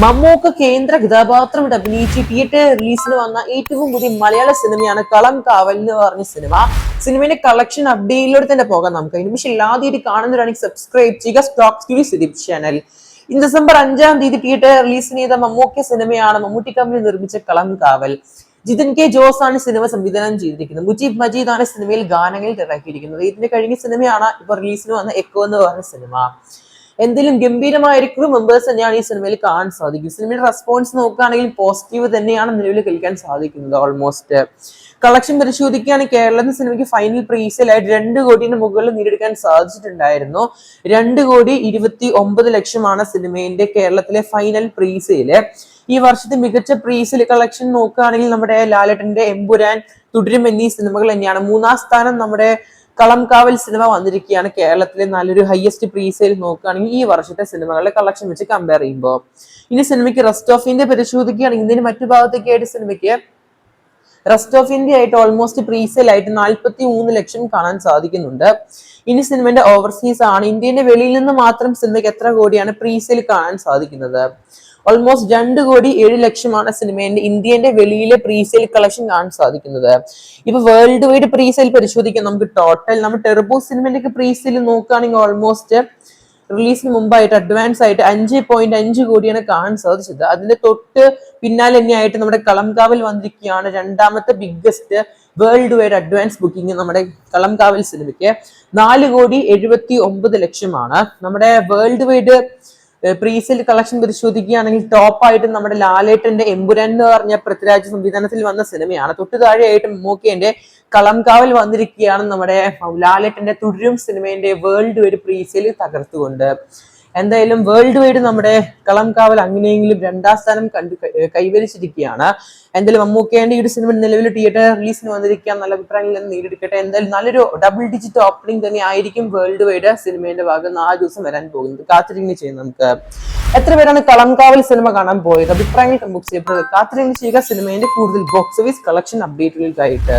മമ്മൂക്ക കേന്ദ്ര കഥാപാത്രം അഭിനയിച്ച് തിയേറ്റർ റിലീസിന് വന്ന ഏറ്റവും പുതിയ മലയാള സിനിമയാണ് കളം കാവൽ എന്ന് പറഞ്ഞ സിനിമ. സിനിമയുടെ കളക്ഷൻ അപ്ഡേറ്റിലൂടെ തന്നെ പോകാം നമുക്ക്. അതിന് പക്ഷേ എല്ലാവരും കാണുന്നവരാണെങ്കിൽ സബ്സ്ക്രൈബ് ചെയ്യുക. സ്റ്റോക്ക് സീരീസ് യൂട്യൂബ് ചാനൽ ഇന്ന് ഡിസംബർ അഞ്ചാം തീയതി തിയേറ്റർ റിലീസ് ചെയ്ത മമ്മൂക്ക സിനിമയാണ് മമ്മൂട്ടി കമ്പനി നിർമ്മിച്ച കളം കാവൽ. ജിതിൻ കെ ജോസ് ആണ് സിനിമ സംവിധാനം ചെയ്തിരിക്കുന്നത്. മുജീബ് മജീദ് ആണ് സിനിമയിൽ ഗാനങ്ങൾ ഇറക്കിയിരിക്കുന്നത് ഇതിന്റെ കഴിഞ്ഞ സിനിമയാണ് ഇപ്പൊ റിലീസിന് വന്ന എക്കോ എന്ന് പറഞ്ഞ സിനിമ. എന്തെങ്കിലും ഗംഭീരമായിരിക്കും മെമ്പേഴ്സ് തന്നെയാണ് ഈ സിനിമയിൽ കാണാൻ സാധിക്കും. സിനിമയുടെ റെസ്പോൺസ് നോക്കുകയാണെങ്കിൽ പോസിറ്റീവ് തന്നെയാണ് നിലവിൽ കളിക്കാൻ സാധിക്കുന്നത് ഓൾമോസ്റ്റ് കളക്ഷൻ പരിശോധിക്കുകയാണെങ്കിൽ കേരളത്തിൽ സിനിമയ്ക്ക് ഫൈനൽ പ്രീസിലായിട്ട് രണ്ട് കോടിയുടെ മുകളിൽ നേടിയെടുക്കാൻ സാധിച്ചിട്ടുണ്ടായിരുന്നു. രണ്ട് കോടി ഇരുപത്തി ഒമ്പത് ലക്ഷമാണ് സിനിമയിന്റെ കേരളത്തിലെ ഫൈനൽ പ്രീസെയിൽ ഈ വർഷത്തെ മികച്ച പ്രീസിൽ കളക്ഷൻ നോക്കുകയാണെങ്കിൽ നമ്മുടെ ലാലേട്ടന്റെ എമ്പുരാൻ തുടരും എന്നീ സിനിമകൾ തന്നെയാണ്. മൂന്നാം സ്ഥാനം നമ്മുടെ കളംകാവൽ സിനിമ വന്നിരിക്കുകയാണ്. കേരളത്തിലെ നല്ലൊരു ഹയസ്റ്റ് പ്രീസെയിൽ നോക്കുകയാണെങ്കിൽ ഈ വർഷത്തെ സിനിമകളുടെ കളക്ഷൻ വെച്ച് കമ്പയർ ചെയ്യുമ്പോൾ. ഇനി സിനിമയ്ക്ക് റെസ്റ്റ് ഓഫ് ഇന്ത്യ പരിശോധിക്കുകയാണെങ്കിൽ ഇതിന് മറ്റു ഭാഗത്തേക്കായിട്ട് സിനിമയ്ക്ക് റെസ്റ്റ് ഓഫ് ഇന്ത്യ ആയിട്ട് ഓൾമോസ്റ്റ് പ്രീസെയിൽ ആയിട്ട് നാൽപ്പത്തി മൂന്ന് ലക്ഷം കാണാൻ സാധിക്കുന്നുണ്ട്. ഇനി സിനിമയുടെ ഓവർസീസ് ആണ്. ഇന്ത്യയുടെ വെളിയിൽ നിന്ന് മാത്രം സിനിമയ്ക്ക് എത്ര കോടിയാണ് പ്രീസെയിൽ കാണാൻ സാധിക്കുന്നത്? ഓൾമോസ്റ്റ് രണ്ട് കോടി ഏഴ് ലക്ഷമാണ് സിനിമേന്റെ ഇന്ത്യന്റെ വെളിയിലെ പ്രീസെയിൽ കളക്ഷൻ കാണാൻ സാധിക്കുന്നത്. ഇപ്പൊ വേൾഡ് വൈഡ് പ്രീസെയിൽ പരിശോധിക്കാം. നമുക്ക് ടോട്ടൽ നമ്മൾ ടെർബോ സിനിമയുടെ പ്രീസെയിൽ നോക്കുകയാണെങ്കിൽ ഓൾമോസ്റ്റ് റിലീസിന് മുമ്പായിട്ട് അഡ്വാൻസ് ആയിട്ട് അഞ്ച് പോയിന്റ് അഞ്ച് കോടിയാണ് കാണാൻ സാധിച്ചത്. അതിന്റെ തൊട്ട് പിന്നാലെ തന്നെയായിട്ട് നമ്മുടെ കളംകാവിൽ വന്നിരിക്കുകയാണ് രണ്ടാമത്തെ biggest world wide advance booking നമ്മുടെ കളംകാവിൽ സിനിമയ്ക്ക് നാല് കോടി എഴുപത്തി ഒമ്പത് ലക്ഷമാണ്. നമ്മുടെ വേൾഡ് വൈഡ് പ്രീസെൽ കളക്ഷൻ പരിശോധിക്കുകയാണെങ്കിൽ ടോപ്പായിട്ട് നമ്മുടെ ലാലേട്ടന്റെ എമ്പുരൻ എന്ന് പറഞ്ഞ പൃഥ്വിരാജ് സംവിധാനത്തിൽ വന്ന സിനിമയാണ്. തൊട്ടു താഴെയായിട്ട് മമ്മൂക്കേന്റെ കളംകാവൽ വന്നിരിക്കുകയാണ് നമ്മുടെ ലാലേട്ടന്റെ തുടരും സിനിമയുടെ വേൾഡ് ഒരു പ്രീസെയിൽ തകർത്തുകൊണ്ട്. എന്തായാലും വേൾഡ് വൈഡ് നമ്മുടെ കളംകാവൽ അങ്ങനെയെങ്കിലും രണ്ടാം സ്ഥാനം കണ്ടു കൈവരിച്ചിരിക്കുകയാണ്. എന്തായാലും മമ്മൂക്കേന്റെ ഈ ഒരു സിനിമ നിലവിൽ തിയേറ്റർ റിലീസിന് വന്നിരിക്കാൻ നല്ല അഭിപ്രായങ്ങൾ തന്നെ നേടിയെടുക്കട്ടെ. എന്തായാലും നല്ലൊരു ഡബിൾ ഡിജിറ്റ് ഓപ്പണിംഗ് തന്നെ ആയിരിക്കും വേൾഡ് വൈഡ് സിനിമയുടെ ഭാഗം നാല് ദിവസം വരാൻ പോകുന്നത്. കാത്തിരിങ്ങി ചെയ്യും നമുക്ക്. എത്ര പേരാണ് കളംകാവൽ സിനിമ കാണാൻ പോയത്? അഭിപ്രായങ്ങൾ കമ്പോക്സ് ചെയ്യപ്പെടുന്നത് കാത്തിരിങ്ങനെ ചെയ്യുക. സിനിമയുടെ കൂടുതൽ ബോക്സ് ഓഫീസ് കളക്ഷൻ അപ്ഡേറ്റുകൾക്കായിട്ട്